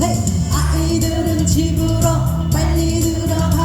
네, 아이들은 집으로 빨리 들어가.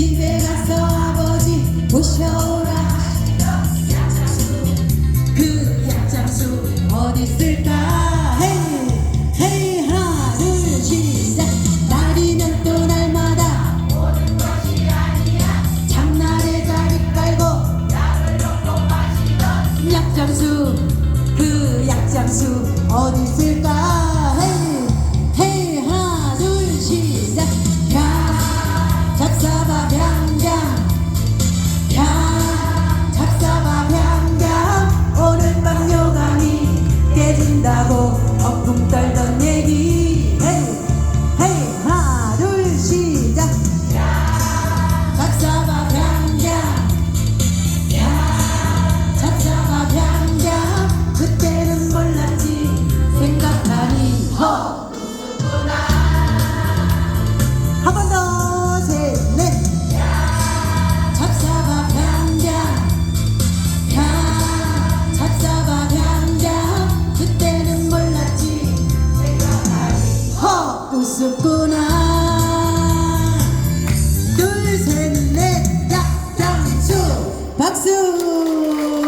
집에 가서 아버지 모셔오라. 그 약장수 어디 있을까? 우습구나. 둘 셋 넷 약장수. 박수.